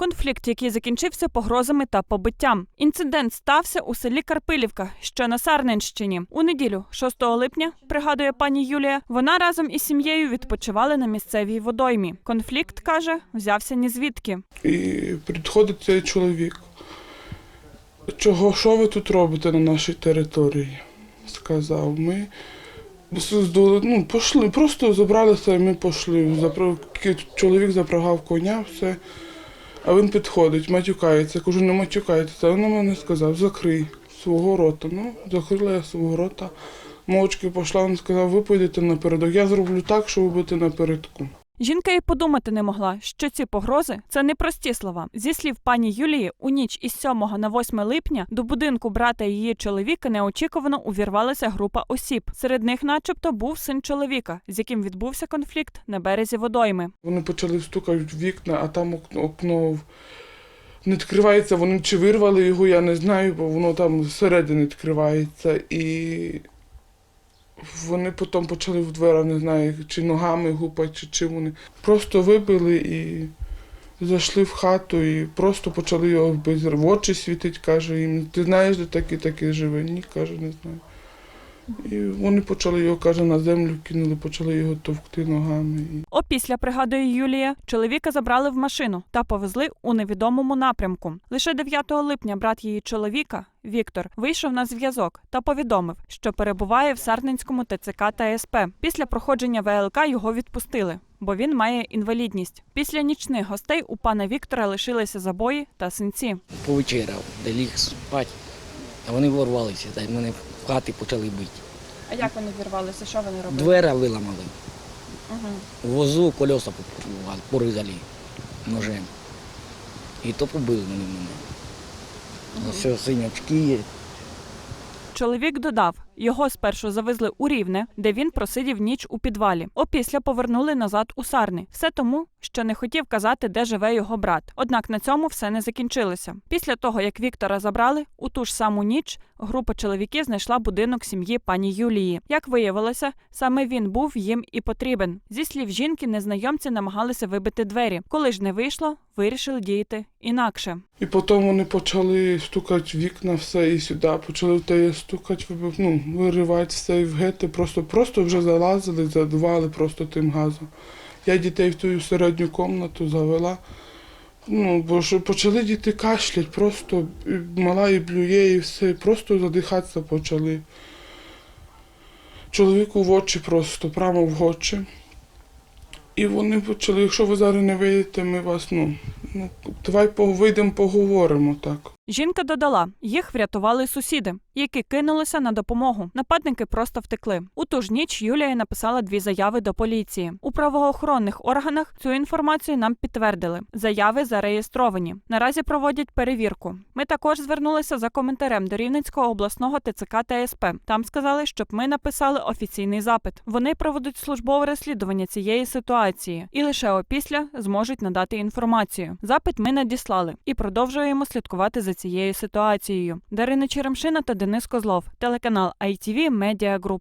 Конфлікт, який закінчився погрозами та побиттям. Інцидент стався у селі Карпилівка, що на Сарненщині. У неділю, 6 липня, пригадує пані Юлія, вона разом із сім'єю відпочивали на місцевій водоймі. Конфлікт каже, взявся ні звідки. І підходить цей чоловік. Чого, що ви тут робите на нашій території? Сказав. Ми ну, пішли, просто забралися і ми пішли. Чоловік заправгав коня, все. А він підходить, матюкається. Кажу, не матюкається. Він на мене сказав, закрий свого рота. Ну, закрила я свого рота. Мовчки пішла, він сказав, ви поїдете напередок. Я зроблю так, що ви будете напередку. Жінка й подумати не могла, що ці погрози це не прості слова. Зі слів пані Юлії, у ніч із 7 на 8 липня до будинку брата її чоловіка неочікувано увірвалася група осіб. Серед них, начебто, був син чоловіка, з яким відбувся конфлікт на березі водойми. Вони почали стукати в вікна, а там окно, не відкривається. Вони чи вирвали його, я не знаю, бо воно там зсередини відкривається. І вони потім почали в двері, не знаю, чи ногами гупати, чи чим вони. Просто вибили і зайшли в хату і просто почали його в очі світить, каже їм, ти знаєш, де такий такий живе? Ні, каже, не знаю. І вони почали його, каже, на землю кинули, почали його товкти ногами. І... Опісля, пригадує Юлія, чоловіка забрали в машину та повезли у невідомому напрямку. Лише 9 липня брат її чоловіка, Віктор, вийшов на зв'язок та повідомив, що перебуває в Сарненському ТЦК та СП. Після проходження ВЛК його відпустили, бо він має інвалідність. Після нічних гостей у пана Віктора лишилися забої та синці. повечеряв, де ліг спати, а вони ворвалися, та й мене в хати почали бити. А як вони вірвалися? Що вони робили? Двері виламали, Угу. возу колеса поризали порізали ножем. І то побили вони мене. Все, синячки є. Чоловік додав, його спершу завезли у Рівне, де він просидів ніч у підвалі. Опісля повернули назад у Сарни. Все тому, що не хотів казати, де живе його брат. Однак на цьому все не закінчилося. Після того, як Віктора забрали, у ту ж саму ніч група чоловіків знайшла будинок сім'ї пані Юлії. Як виявилося, саме він був їм і потрібен. Зі слів жінки, незнайомці намагалися вибити двері. Коли ж не вийшло, вирішили діяти інакше. І потім вони почали стукати вікна, все і сюди, почали в те стукати, ну, виривати все і в гети, просто, просто вже залазили, задували просто тим газом. Я дітей в ту середню кімнату завела. Ну, бо ж почали діти кашлять, просто і мала і блює, і все, просто задихатися почали. Чоловіку в очі просто, прямо в очі. І вони почали, якщо ви зараз не вийдете, ми вас, ну, ну давай вийдемо, поговоримо так. Жінка додала, їх врятували сусіди, які кинулися на допомогу. Нападники просто втекли. У ту ж ніч Юлія написала дві заяви до поліції. У правоохоронних органах цю інформацію нам підтвердили. Заяви зареєстровані. Наразі проводять перевірку. Ми також звернулися за коментарем до Рівненського обласного ТЦК та СП. Там сказали, щоб ми написали офіційний запит. Вони проведуть службове розслідування цієї ситуації і лише опісля зможуть надати інформацію. Запит ми надіслали і продовжуємо слідкувати за цією ситуацією. Дарина Черемшина та Денис Козлов, телеканал ITV Media Group.